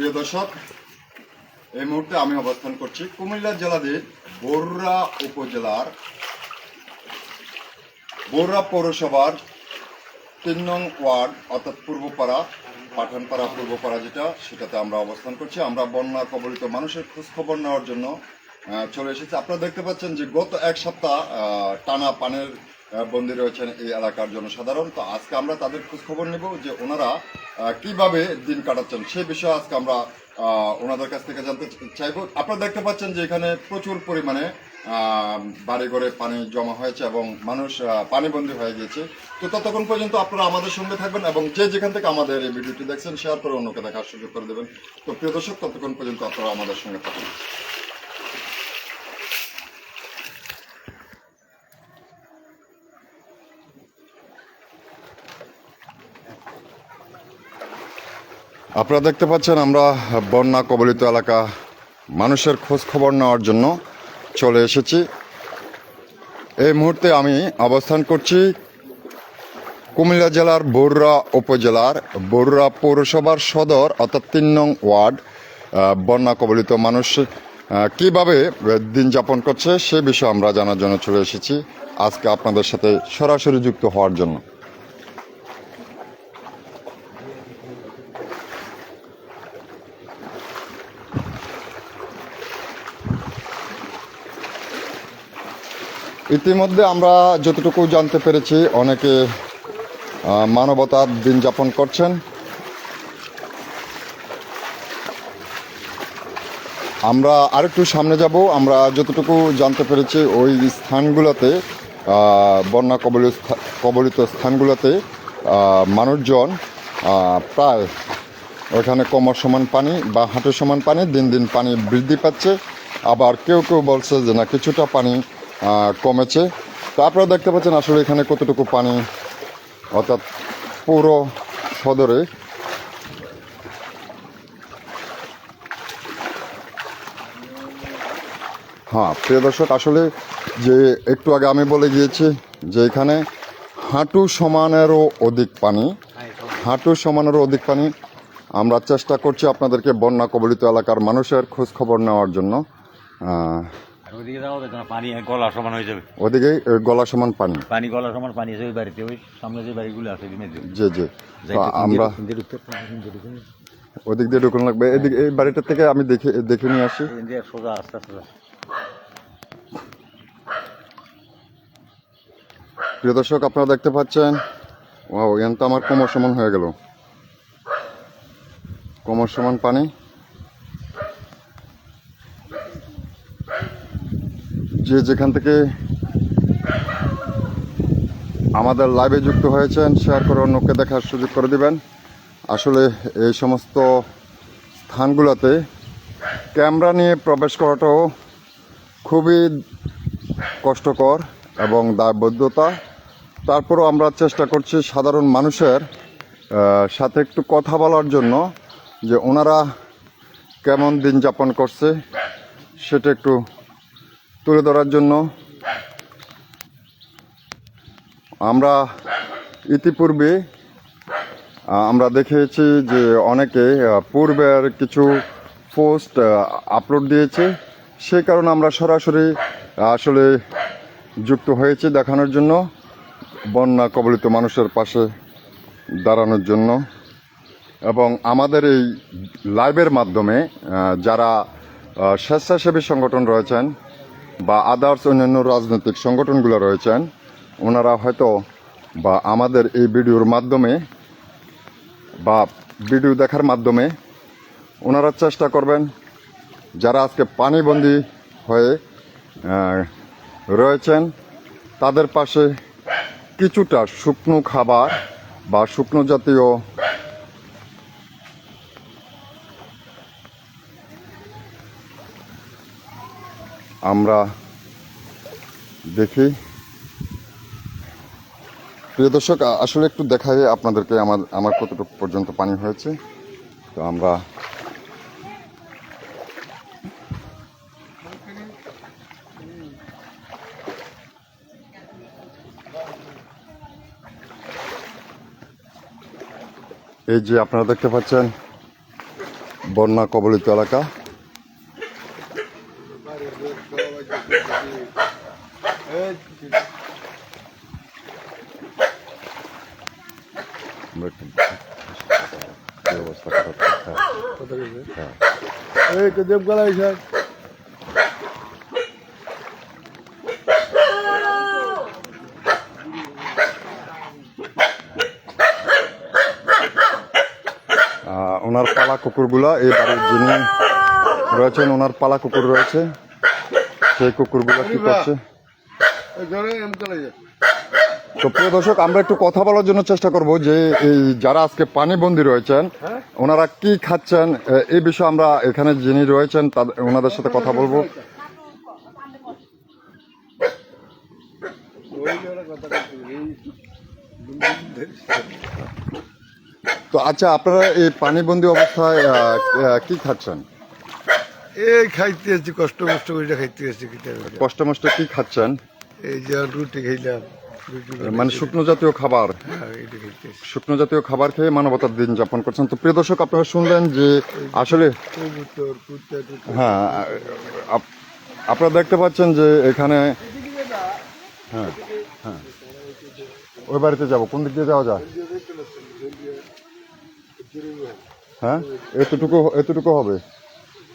প্রিয় দর্শক, এই মুহূর্তে আমি অবস্থান করছি কুমিল্লা জেলাধীন বরুড়া উপজেলার বরুড়া পৌরসভার তিন নং ওয়ার্ড, অর্থাৎ পূর্বপাড়া, পাঠানপাড়া পূর্বপাড়া যেটা, সেটাতে আমরা অবস্থান করছি। আমরা বন্যা কবলিত মানুষের খোঁজখবর নেওয়ার জন্য চলে এসেছি। আপনারা দেখতে পাচ্ছেন যে গত এক সপ্তাহ টানা পানের বন্দী রয়েছেন এই এলাকার জনসাধারণ। তো আজকে আমরা তাদের খোঁজখবর নেব যে ওনারা কীভাবে দিন কাটাচ্ছেন সে বিষয়ে আজকে আমরা ওনাদের কাছ থেকে জানতে চাইব। আপনারা দেখতে পাচ্ছেন যে এখানে প্রচুর পরিমাণে বাড়ি ঘরে পানি জমা হয়েছে এবং মানুষ পানিবন্দী হয়ে গিয়েছে। তো ততক্ষণ পর্যন্ত আপনারা আমাদের সঙ্গে থাকবেন এবং যে যেখান থেকে আমাদের এই ভিডিওটি দেখছেন, শেয়ার করে অন্যকে দেখার সুযোগ করে দেবেন। তো প্রিয় দর্শক, ততক্ষণ পর্যন্ত আপনারা আমাদের সঙ্গে থাকুন। আপনারা দেখতে পাচ্ছেন আমরা বন্যা কবলিত এলাকা মানুষের খোঁজ খবর নেওয়ার জন্য চলে এসেছি। এই মুহূর্তে আমি অবস্থান করছি কুমিল্লা জেলার বরুড়া উপজেলার বরুড়া পৌরসভার সদর, অর্থাৎ তিন নং ওয়ার্ড বন্যা কবলিত মানুষ কীভাবে দিন যাপন করছে সে বিষয়ে আমরা জানার জন্য চলে এসেছি। আজকে আপনাদের সাথে সরাসরি যুক্ত হওয়ার জন্য। ইতিমধ্যে আমরা যতটুকু জানতে পেরেছি, অনেকে মানবতার দিন যাপন করছেন। আমরা আরেকটু সামনে যাব। আমরা যতটুকু জানতে পেরেছি, ওই স্থানগুলোতে বন্যা কবলিত কবলিত স্থানগুলোতে মানুষজন প্রায় ওখানে কমর সমান পানি বা হাঁটু সমান পানি, দিন দিন পানি বৃদ্ধি পাচ্ছে। আবার কেউ কেউ বলছে যে না, কিছুটা পানি কমেছে। তো আপনারা দেখতে পাচ্ছেন আসলে এখানে কতটুকু পানি, অর্থাৎ পুরো সদরে। হ্যাঁ প্রিয় দর্শক, আসলে যে একটু আগে আমি বলে গিয়েছি যে এখানে হাঁটু সমানেরও অধিক পানি। হাঁটু সমানেরও অধিক পানি আমরা চেষ্টা করছি আপনাদেরকে বন্যা কবলিত এলাকার মানুষের খোঁজ খবর নেওয়ার জন্য। আর ওইদিকে যাওয়া যাবে না পানি গলা সমান হয়ে যাবে। ওদিকেই গলা সমান পানি। পানি গলা সমান পানি আছে ওই বাড়িতে ওই সামনে যে বাড়িগুলো আছে আমরা ওদিক দিয়ে ঢুকুন লাগবে। এদিকে এই বাড়িটার থেকে আমি দেখে দেখে নিয়ে আসি। সোজা আস্তে আস্তে। প্রিয় দর্শক আপনারা দেখতে পাচ্ছেন? ও এখান তো আমার কোমর সমান হয়ে গেল। কোমর সমান পানি। যে যেখান থেকে আমাদের লাইভে যুক্ত হয়েছেন শেয়ার করে অন্যকে দেখার সুযোগ করে দিবেন। আসলে এই সমস্ত স্থানগুলোতে ক্যামেরা নিয়ে প্রবেশ করাটাও খুবই কষ্টকর এবং দায়বদ্ধতা। তারপরও আমরা চেষ্টা করছি সাধারণ মানুষের সাথে একটু কথা বলার জন্য যে ওনারা কেমন দিন যাপন করছে, সেটা একটু তুলে ধরার জন্য আমরা ইতিপূর্বে আমরা দেখেছি যে অনেকে পূর্বের কিছু পোস্ট আপলোড দিয়েছে। সেই কারণে আমরা সরাসরি আসলে যুক্ত হয়েছি দেখানোর জন্য, বন্যা কবলিত মানুষের পাশে দাঁড়ানোর জন্য। এবং আমাদের এই লাইভের মাধ্যমে যারা স্বেচ্ছাসেবী সংগঠন রয়েছেন বা আদার্স অন্যান্য রাজনৈতিক সংগঠনগুলো রয়েছেন, ওনারা হয়তো বা আমাদের এই ভিডিওর মাধ্যমে বা ভিডিও দেখার মাধ্যমে ওনারা চেষ্টা করবেন, যারা আজকে পানিবন্দি হয়ে রয়েছেন, তাদের পাশে কিছুটা শুকনো খাবার বা শুকনো জাতীয় আমরা দেখি। প্রিয় দর্শক আসলে একটু দেখাই আপনাদেরকে আমার আমার কতটুকু পর্যন্ত পানি হয়েছে। তো আমরা এই যে আপনারা দেখতে পাচ্ছেন বন্যা কবলিত এলাকা আমরা একটু কি অবস্থা খারাপ হ্যাঁ এই তো ওনার পালা কুকুরগুলা এই বাড়ির যিনি রয়েছেন ওনার পালা কুকুর রয়েছে। সেই কুকুরগুলো কি করছে? তো প্রিয় দর্শক আমরা একটু কথা বলার জন্য চেষ্টা করব যে এই যারা আজকে পানিবন্দী রয়েছেন ওনারা কি খাচ্ছেন এই বিষয়ে আমরা এখানে যিনি রয়েছেন তাদের ওনাদের সাথে কথা বলব। তো আচ্ছা আপনারা এই পানিবন্দী অবস্থায় কি খাচ্ছেন? এই খাইতে আছি কষ্ট কষ্ট করে খাইতে আছি কষ্ট মষ্ট কি খাচ্ছেন? এই যে রুটি খাইলাম মানে শুকনো জাতীয় খাবার? হ্যাঁ শুকনো জাতীয় খাবার খেয়ে মানবতার দিন যাপন করছেন। তো প্রিয় দর্শক আপনারা শুনলেন যে আসলে হ্যাঁ আপ- আপনারা দেখতে পাচ্ছেন যে এখানে হ্যাঁ হ্যাঁ। ওই বাড়িতে যাব কোন দিক দিয়ে যাওয়া যায়? হ্যাঁ এতটুকু এতটুকু হবে?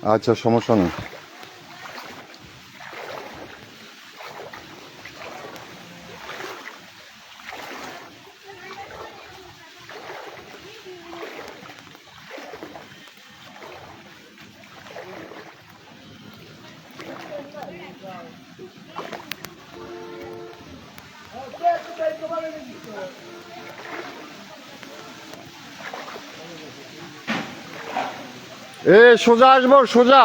আচ্ছা সমস্যা নেই। এ, সোজা আসব, সোজা।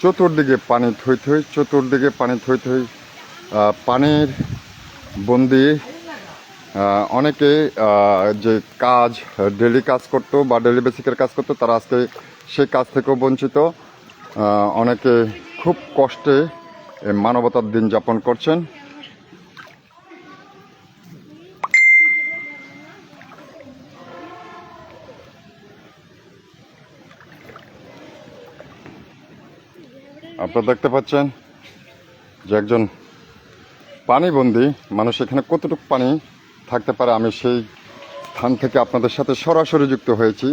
চতুর্দিকে পানি থই থই, চতুর্দিকে পানি থই থই পানির বন্দি। অনেকে যে কাজ ডেলি কাজ করতো বা ডেলি বেসিকের কাজ করতো, তারা আজকে সে কাজ থেকেও বঞ্চিত। অনেকে খুব কষ্টে মানবতার দিন যাপন করছেন। আপনারা দেখতে পাচ্ছেন যে একজন পানিবন্দি, মানুষ এখানে কতটুকু পানি থাকতে পারে, আমি সেই স্থান থেকে আপনাদের সাথে সরাসরি যুক্ত হয়েছি।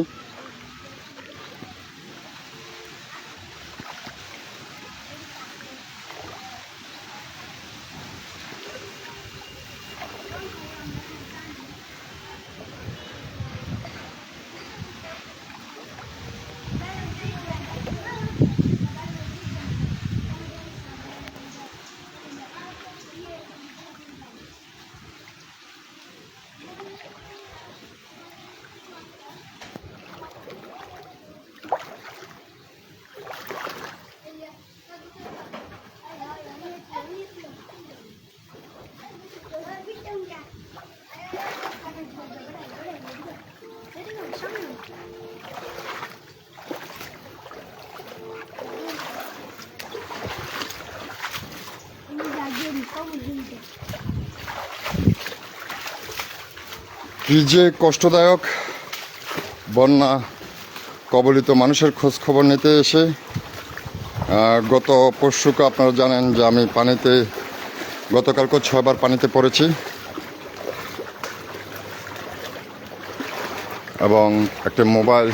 কি যে কষ্টদায়ক। বন্যা কবলিত মানুষের খোঁজ খবর নিতে এসে গত পরশুকে আপনারা জানেন যে আমি পানিতে, গতকালকে ছয়বার পানিতে পড়েছি। এবং একটা মোবাইল